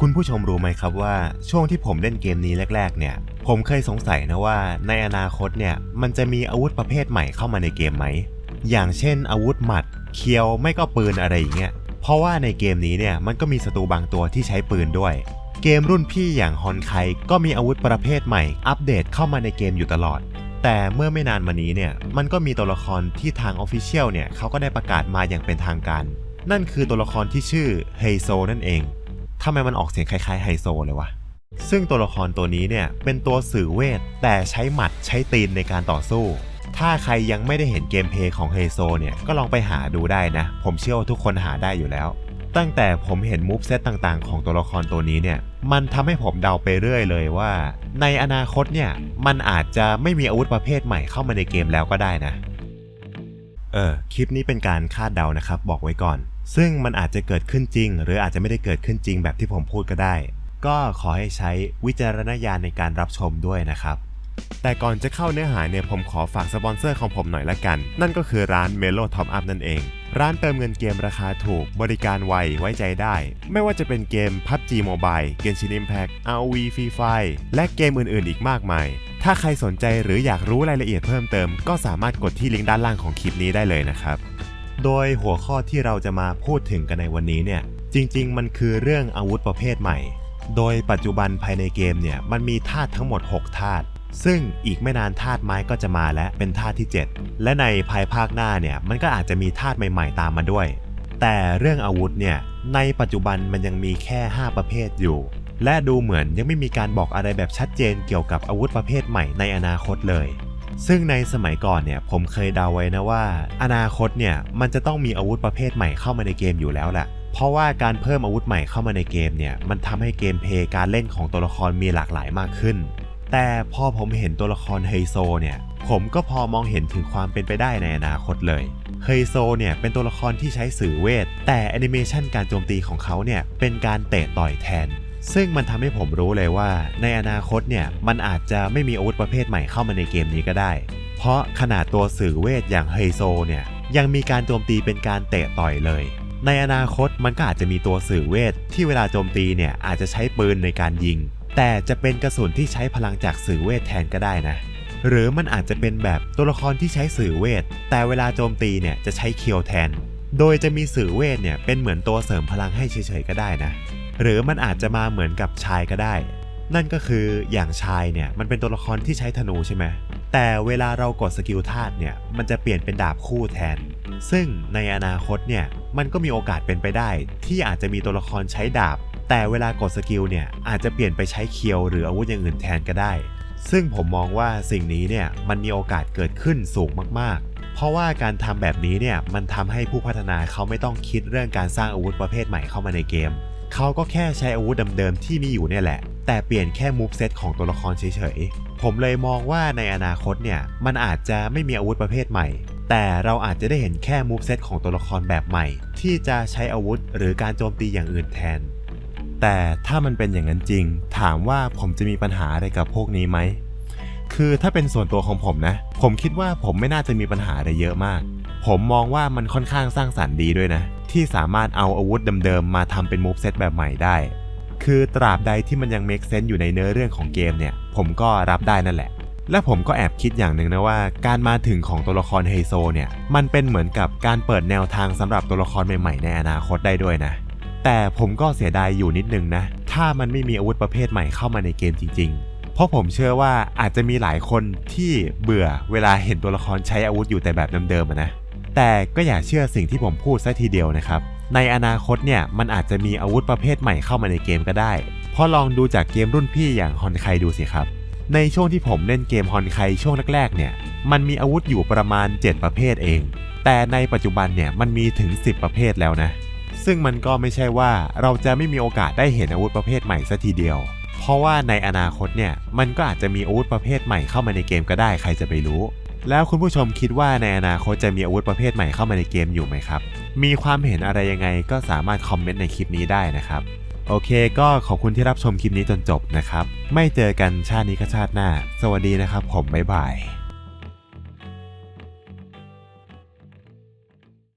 คุณผู้ชมรู้ไหมครับว่าช่วงที่ผมเล่นเกมนี้แรก ๆ เนี่ย ผมเคยสงสัยนะว่าในอนาคตเนี่ยมันจะมีอาวุธประเภทใหม่เข้ามาในเกมไหม อย่างเช่น อาวุธหมัด เคียวไม่ก็ปืนอะไรอย่างเงี้ย เพราะว่าในเกมนี้เนี่ยมันก็มีศัตรูบางตัวที่ใช้ปืนด้วย เกมรุ่นพี่อย่างฮอนไคก็มีอาวุธประเภทใหม่ อัปเดตเข้ามาในเกมอยู่ตลอด แต่เมื่อไม่นานมานี้เนี่ยมันก็มีตัวละครที่ทางออฟฟิเชียลเนี่ยเขาก็ได้ประกาศมาอย่างเป็นทางการ นั่นคือตัวละครที่ชื่อเฮโซนั่นเอง ทำไมมันออกเสียงคล้ายๆไฮโซเลยวะ ซึ่งตัวละครตัวนี้เนี่ยเป็นตัวสื่อเวท แต่ใช้หมัดใช้ตีนในการต่อสู้ ถ้าใครยังไม่ได้เห็นเกมเพย์ของไฮโซเนี่ยก็ลองไปหาดูได้นะ ผมเชื่อว่าทุกคนหาได้อยู่แล้ว ตั้งแต่ผมเห็นมูฟเซตต่างๆ ของตัวละครตัวนี้เนี่ยมันทำให้ผมเดาไปเรื่อยเลยว่า ในอนาคตเนี่ยมันอาจจะไม่มีอาวุธประเภทใหม่เข้ามาในเกมแล้วก็ได้นะ เออคลิปนี้เป็นการคาดเดานะครับ บอกไว้ก่อน ซึ่งมันอาจจะเกิดขึ้นจริง หรืออาจจะไม่ได้เกิดขึ้นจริงแบบที่ผมพูดก็ได้ ก็ขอให้ใช้วิจารณญาณในการรับชมด้วยนะครับแต่ก่อนจะเข้าเนื้อหาเนี่ยผมขอฝากสปอนเซอร์ของผมหน่อยละกัน นั่นก็คือร้าน Melo Top Up นั่นเอง ร้านเติมเงินเกมราคาถูก บริการไวไว้ใจได้ ไม่ว่าจะเป็นเกม PUBG Mobile Genshin Impact ROV Free Fire และเกมอื่นๆ อีกมากมาย ถ้าใครสนใจหรืออยากรู้รายละเอียดเพิ่มเติม ก็สามารถกดที่ลิงก์ด้านล่างของคลิปนี้ได้เลยนะครับ โดยหัวข้อที่เราจะมาพูดถึงกันในวันนี้เนี่ย จริง ๆ มันคือเรื่องอาวุธประเภทใหม่ โดยปัจจุบันภายในเกมเนี่ยมันมีธาตุทั้งหมด 6 ธาตุซึ่งอีกไม่นานธาตุไม้ก็จะมาและเป็นธาตุที่ 7 และในภายภาคหน้าเนี่ยมันก็อาจจะมีธาตุใหม่ๆ ตามมาด้วย แต่เรื่องอาวุธเนี่ยในปัจจุบันมันยังมีแค่ 5 ประเภทอยู่ และดูเหมือนยังไม่มีการบอกอะไรแบบชัดเจนเกี่ยวกับอาวุธประเภทใหม่ในอนาคตเลย ซึ่งในสมัยก่อนเนี่ยผมเคยเดาไว้นะว่า อนาคตเนี่ยมันจะต้องมีอาวุธประเภทใหม่เข้ามาในเกมอยู่แล้วแหละเพราะว่าการเพิ่มอาวุธใหม่เข้ามาในเกมเนี่ยมันทำให้เกมเพลย์การเล่นของตัวละครมีหลากหลายมากขึ้น แต่พอผมเห็นตัวละครเฮโซเนี่ยผมก็พอมองเห็นถึงความเป็นไปได้ในอนาคตเลยเฮโซเนี่ยเป็นตัวละครที่ใช้สื่อเวท แต่แอนิเมชันการโจมตีของเขาเนี่ยเป็นการเตะต่อยแทน ซึ่งมันทำให้ผมรู้เลยว่า ในอนาคตเนี่ยมันอาจจะไม่มีอาวุธประเภทใหม่เข้ามาในเกมนี้ก็ได้ เพราะขนาดตัวสื่อเวทอย่างเฮโซเนี่ยยังมีการโจมตีเป็นการเตะต่อยเลย ในอนาคตมันก็อาจจะมีตัวสื่อเวทที่เวลาโจมตีเนี่ยอาจจะใช้ปืนในการยิง แต่จะเป็นกระสุนที่ใช้พลังจากสื่อเวทแทนก็ได้นะ หรือมันอาจจะเป็นแบบตัวละครที่ใช้สื่อเวท แต่เวลาโจมตีเนี่ยจะใช้เคียวแทน โดยจะมีสื่อเวทเนี่ยเป็นเหมือนตัวเสริมพลังให้เฉยๆก็ได้นะ หรือมันอาจจะมาเหมือนกับชายก็ได้ นั่นก็คืออย่างชายเนี่ยมันเป็นตัวละครที่ใช้ธนูใช่ไหมแต่เวลาเรากดสกิลธาตุเนี่ยมันจะเปลี่ยนเป็นดาบคู่แทน ซึ่งในอนาคตเนี่ยมันก็มีโอกาสเป็นไปได้ ที่อาจจะมีตัวละครใช้ดาบ แต่เวลากดสกิลเนี่ยอาจจะเปลี่ยนไปใช้เคียวหรืออาวุธอย่างอื่นแทนก็ได้ ซึ่งผมมองว่าสิ่งนี้เนี่ยมันมีโอกาสเกิดขึ้นสูงมากๆ เพราะว่าการทำแบบนี้เนี่ยมันทำให้ผู้พัฒนาเขาไม่ต้องคิดเรื่องการสร้างอาวุธประเภทใหม่เข้ามาในเกม เขาก็แค่ใช้อาวุธเดิมๆที่มีอยู่เนี่ยแหละ แต่เปลี่ยนแค่มูฟเซตของตัวละครเฉยๆ ผมเลยมองว่าในอนาคตเนี่ย มันอาจจะไม่มีอาวุธประเภทใหม่ แต่เราอาจจะได้เห็นแค่มูฟเซตของตัวละครแบบใหม่ ที่จะใช้อาวุธหรือการโจมตีอย่างอื่นแทน แต่ถ้ามันเป็นอย่างนั้นจริง ถามว่าผมจะมีปัญหาอะไรกับพวกนี้ไหมคือถ้าเป็นส่วนตัวของผมนะ ผมคิดว่าผมไม่น่าจะมีปัญหาอะไรเยอะมาก ผมมองว่ามันค่อนข้างสร้างสรรค์ดีด้วยนะ ที่สามารถเอาอาวุธเดิมๆมาทำเป็นมูฟเซตแบบใหม่ได้ คือตราบใดที่มันยังเมคเซนต์อยู่ในเนื้อเรื่องของเกมเนี่ย ผมก็รับได้นั่นแหละ และผมก็แอบคิดอย่างหนึ่งนะว่า การมาถึงของตัวละครไฮโซเนี่ย มันเป็นเหมือนกับการเปิดแนวทางสำหรับตัวละครใหม่ๆในอนาคตได้ด้วยนะ แต่ผมก็เสียดายอยู่นิดนึงนะ ถ้ามันไม่มีอาวุธประเภทใหม่เข้ามาในเกมจริงๆเพราะผมเชื่อว่าอาจจะมีหลายคนที่เบื่อเวลาเห็นตัวละครใช้อาวุธอยู่แต่แบบเดิมๆนะ แต่ก็อย่าเชื่อสิ่งที่ผมพูดซะทีเดียวนะครับ ในอนาคตเนี่ยมันอาจจะมีอาวุธประเภทใหม่เข้ามาในเกมก็ได้ เพราะลองดูจากเกมรุ่นพี่อย่างฮอนไคดูสิครับ ในช่วงที่ผมเล่นเกมฮอนไคช่วงแรกๆเนี่ย มันมีอาวุธอยู่ประมาณ 7 ประเภทเอง แต่ในปัจจุบันเนี่ยมันมีถึง 10 ประเภทแล้วนะ ซึ่งมันก็ไม่ใช่ว่าเราจะไม่มีโอกาสได้เห็นอาวุธประเภทใหม่ซะทีเดียว เพราะว่าในอนาคตเนี่ยมันก็อาจจะมีอาวุธประเภทใหม่เข้ามาในเกมก็ได้ใครจะไปรู้ แล้วคุณผู้ชมคิดว่าในอนาคตจะมีอาวุธประเภทใหม่เข้ามาในเกมอยู่ไหมครับ มีความเห็นอะไรยังไงก็สามารถคอมเมนต์ในคลิปนี้ได้นะครับ โอเคก็ขอบคุณที่รับชมคลิปนี้จนจบนะครับ ไม่เจอกันชาตินี้ก็ชาติหน้า สวัสดีนะครับผมบ๊ายบาย